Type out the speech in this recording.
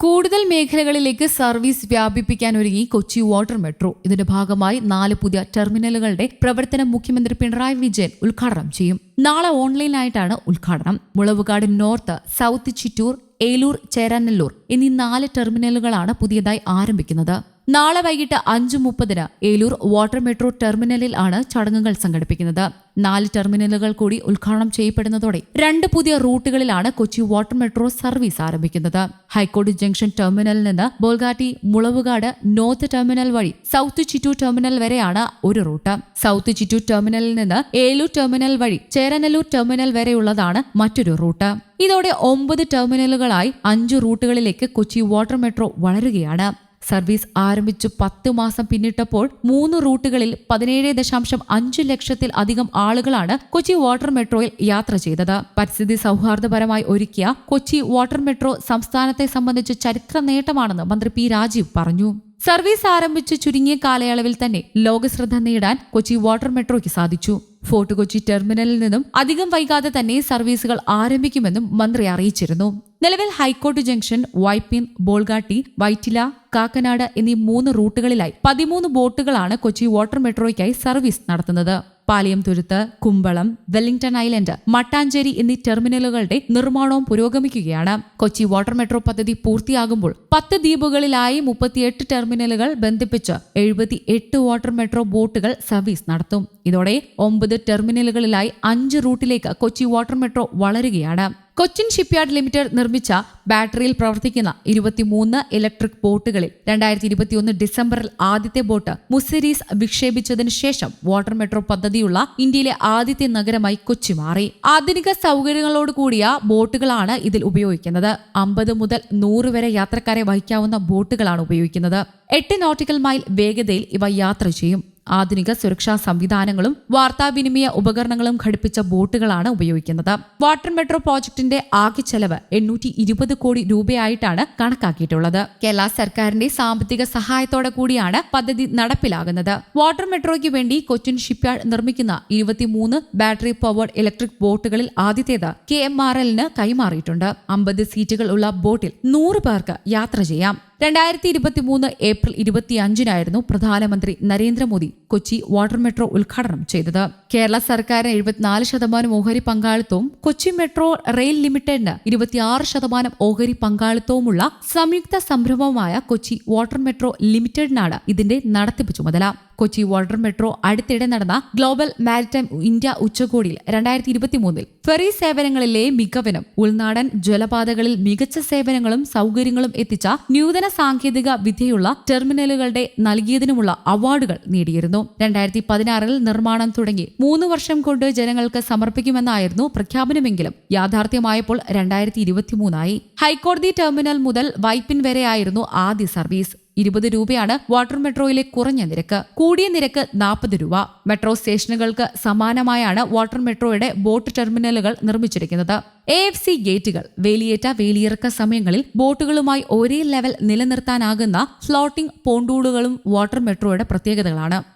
കൂടുതൽ മേഖലകളിലേക്ക് സർവീസ് വ്യാപിപ്പിക്കാൻ ഒരുങ്ങി കൊച്ചി വാട്ടർ മെട്രോ. ഇതിന്റെ ഭാഗമായി നാല് പുതിയ ടെർമിനലുകളുടെ പ്രവർത്തനം മുഖ്യമന്ത്രി പിണറായി വിജയൻ ഉദ്ഘാടനം ചെയ്യും. നാളെ ഓൺലൈനായിട്ടാണ് ഉദ്ഘാടനം. മുളവുകാട് നോർത്ത് സൗത്ത് ചിറ്റൂർ ഏലൂർ ചേരാനല്ലൂർ എന്നീ നാല് ടെർമിനലുകളാണ് പുതിയതായി ആരംഭിക്കുന്നത്. നാളെ വൈകിട്ട് അഞ്ചു മുപ്പതിന് ഏലൂർ വാട്ടർ മെട്രോ ടെർമിനലിൽ ആണ് ചടങ്ങുകൾ സംഘടിപ്പിക്കുന്നത്. നാല് ടെർമിനലുകൾ കൂടി ഉദ്ഘാടനം ചെയ്യപ്പെടുന്നതോടെ രണ്ട് പുതിയ റൂട്ടുകളിലാണ് കൊച്ചി വാട്ടർ മെട്രോ സർവീസ് ആരംഭിക്കുന്നത്. ഹൈക്കോടതി ജംഗ്ഷൻ ടെർമിനലിൽ നിന്ന് ബോൾഗാട്ടി മുളവുകാട് നോർത്ത് ടെർമിനൽ വഴി സൗത്ത് ചിറ്റു ടെർമിനൽ വരെയാണ് ഒരു റൂട്ട്. സൗത്ത് ചിറ്റു ടെർമിനലിൽ നിന്ന് ഏലൂർ ടെർമിനൽ വഴി ചേരനല്ലൂർ ടെർമിനൽ വരെയുള്ളതാണ് മറ്റൊരു റൂട്ട്. ഇതോടെ ഒമ്പത് ടെർമിനലുകളായി അഞ്ച് റൂട്ടുകളിലേക്ക് കൊച്ചി വാട്ടർ മെട്രോ വളരുകയാണ്. സർവീസ് ആരംഭിച്ചു പത്ത് മാസം പിന്നിട്ടപ്പോൾ മൂന്ന് റൂട്ടുകളിൽ പതിനേഴ് ദശാംശം അഞ്ച് ലക്ഷത്തിൽ അധികം ആളുകളാണ് കൊച്ചി വാട്ടർ മെട്രോയിൽ യാത്ര ചെയ്തത്. പരിസ്ഥിതി സൗഹാർദ്ദപരമായി ഒരുക്കിയ കൊച്ചി വാട്ടർ മെട്രോ സംസ്ഥാനത്തെ സംബന്ധിച്ച് ചരിത്ര നേട്ടമാണെന്ന് മന്ത്രി പി രാജീവ് പറഞ്ഞു. സർവീസ് ആരംഭിച്ച് ചുരുങ്ങിയ കാലയളവിൽ തന്നെ ലോകശ്രദ്ധ നേടാൻ കൊച്ചി വാട്ടർ മെട്രോയ്ക്ക് സാധിച്ചു. ഫോർട്ട് കൊച്ചി ടെർമിനലിൽ നിന്നും അധികം വൈകാതെ തന്നെ സർവീസുകൾ ആരംഭിക്കുമെന്നും മന്ത്രി അറിയിച്ചിരുന്നു. നിലവിൽ high court junction Vypin Bolgatty Vyttila Kakkanad എന്നീ മൂന്ന് റൂട്ടുകളിലായി പതിമൂന്ന് ബോട്ടുകളാണ് കൊച്ചി വാട്ടർ മെട്രോയ്ക്കായി സർവീസ് നടത്തുന്നത്. പാലിയം തുരുത്ത് കുമ്പളം വെല്ലിംഗ്ടൺ ഐലൻഡ് മട്ടാഞ്ചേരി എന്നീ ടെർമിനലുകളുടെ നിർമ്മാണവും പുരോഗമിക്കുകയാണ്. കൊച്ചി വാട്ടർ മെട്രോ പദ്ധതി പൂർത്തിയാകുമ്പോൾ പത്ത് ദ്വീപുകളിലായി മുപ്പത്തിയെട്ട് ടെർമിനലുകൾ ബന്ധിപ്പിച്ച് എഴുപത്തി എട്ട് വാട്ടർ മെട്രോ ബോട്ടുകൾ സർവീസ് നടത്തും. ഇതോടെ ഒമ്പത് ടെർമിനലുകളിലായി അഞ്ച് റൂട്ടിലേക്ക് കൊച്ചി വാട്ടർ മെട്രോ വളരുകയാണ്. കൊച്ചിൻ ഷിപ്പ്യാർഡ് ലിമിറ്റഡ് നിർമ്മിച്ച ബാറ്ററിയിൽ പ്രവർത്തിക്കുന്ന ഇരുപത്തിമൂന്ന് ഇലക്ട്രിക് ബോട്ടുകളിൽ രണ്ടായിരത്തി ഇരുപത്തിയൊന്ന് ഡിസംബറിൽ ആദ്യത്തെ ബോട്ട് മുസിരീസ് വിക്ഷേപിച്ചതിനു ശേഷം വാട്ടർ മെട്രോ പദ്ധതിയുള്ള ഇന്ത്യയിലെ ആദ്യത്തെ നഗരമായി കൊച്ചി മാറി. ആധുനിക സൗകര്യങ്ങളോട് കൂടിയ ബോട്ടുകളാണ് ഇതിൽ ഉപയോഗിക്കുന്നത്. അമ്പത് മുതൽ നൂറ് വരെ യാത്രക്കാരെ വഹിക്കാവുന്ന ബോട്ടുകളാണ് ഉപയോഗിക്കുന്നത്. എട്ട് നോട്ടിക്കൽ മൈൽ വേഗതയിൽ ഇവ യാത്ര ചെയ്യും. ആധുനിക സുരക്ഷാ സംവിധാനങ്ങളും വാർത്താവിനിമയ ഉപകരണങ്ങളും ഘടിപ്പിച്ച ബോട്ടുകളാണ് ഉപയോഗിക്കുന്നത്. വാട്ടർ മെട്രോ പ്രോജക്ടിന്റെ ആകെ ചെലവ് എണ്ണൂറ്റി ഇരുപത് കോടി രൂപയായിട്ടാണ് കണക്കാക്കിയിട്ടുള്ളത്. കേരള സർക്കാരിന്റെ സാമ്പത്തിക സഹായത്തോടെ കൂടിയാണ് പദ്ധതി നടപ്പിലാകുന്നത്. വാട്ടർ മെട്രോയ്ക്ക് വേണ്ടി കൊച്ചിൻ ഷിപ്പ്യാർഡ് നിർമ്മിക്കുന്ന ഇരുപത്തിമൂന്ന് ബാറ്ററി പവേർഡ് ഇലക്ട്രിക് ബോട്ടുകളിൽ ആദ്യത്തേത് കെ എം ആർ എല്ലിന് കൈമാറിയിട്ടുണ്ട്. അമ്പത് സീറ്റുകൾ ഉള്ള ബോട്ടിൽ നൂറ് പേർക്ക് യാത്ര ചെയ്യാം. രണ്ടായിരത്തി ഇരുപത്തിമൂന്ന് ഏപ്രിൽ ഇരുപത്തിയഞ്ചിനായിരുന്നു പ്രധാനമന്ത്രി നരേന്ദ്രമോദി കൊച്ചി വാട്ടർ മെട്രോ ഉദ്ഘാടനം ചെയ്തത്. കേരള സർക്കാരിന് എഴുപത്തിനാല് ശതമാനം ഓഹരി പങ്കാളിത്തവും കൊച്ചി മെട്രോ റെയിൽ ലിമിറ്റഡിന് ഇരുപത്തിയാറ് ശതമാനം ഓഹരി പങ്കാളിത്തവുമുള്ള സംയുക്ത സംരംഭമായ കൊച്ചി വാട്ടർ മെട്രോ ലിമിറ്റഡിനാണ് ഇതിന്റെ നടത്തിപ്പ് ചുമതല. കൊച്ചി വാട്ടർ മെട്രോ അടുത്തിടെ നടന്ന ഗ്ലോബൽ മാരിടൈം ഇന്ത്യ ഉച്ചകോടിയിൽ രണ്ടായിരത്തി ഇരുപത്തിമൂന്നിൽ ഫെറി സേവനങ്ങളിലെ മികവിനും ഉൾനാടൻ ജലപാതകളിൽ മികച്ച സേവനങ്ങളും സൗകര്യങ്ങളും എത്തിച്ച നൂതന സാങ്കേതിക വിദ്യയുള്ള ടെർമിനലുകളുടെ നൽകിയതിനുമുള്ള അവാർഡുകൾ നേടിയിരുന്നു. രണ്ടായിരത്തി പതിനാറിൽ നിർമ്മാണം തുടങ്ങി. മൂന്ന് വർഷം കൊണ്ട് ജനങ്ങൾക്ക് സമർപ്പിക്കുമെന്നായിരുന്നു പ്രഖ്യാപനമെങ്കിലും യാഥാർത്ഥ്യമായപ്പോൾ രണ്ടായിരത്തി ഇരുപത്തിമൂന്നായി ഹൈക്കോടതി ടെർമിനൽ മുതൽ വൈപ്പിൻ വരെയായിരുന്നു ആദ്യ സർവീസ്. ഇരുപത് രൂപയാണ് വാട്ടർ മെട്രോയിലെ കുറഞ്ഞ നിരക്ക്. കൂടിയ നിരക്ക് നാൽപ്പത് രൂപ. മെട്രോ സ്റ്റേഷനുകൾക്ക് സമാനമായാണ് വാട്ടർ മെട്രോയുടെ ബോട്ട് ടെർമിനലുകൾ നിർമ്മിച്ചിരിക്കുന്നത്. എ എഫ് സി ഗേറ്റുകൾ വേലിയേറ്റ വേലിയിറക്ക സമയങ്ങളിൽ ബോട്ടുകളുമായി ഒരേ ലെവൽ നിലനിർത്താനാകുന്ന ഫ്ലോട്ടിംഗ് പോണ്ടൂളുകളും വാട്ടർ മെട്രോയുടെ പ്രത്യേകതകളാണ്.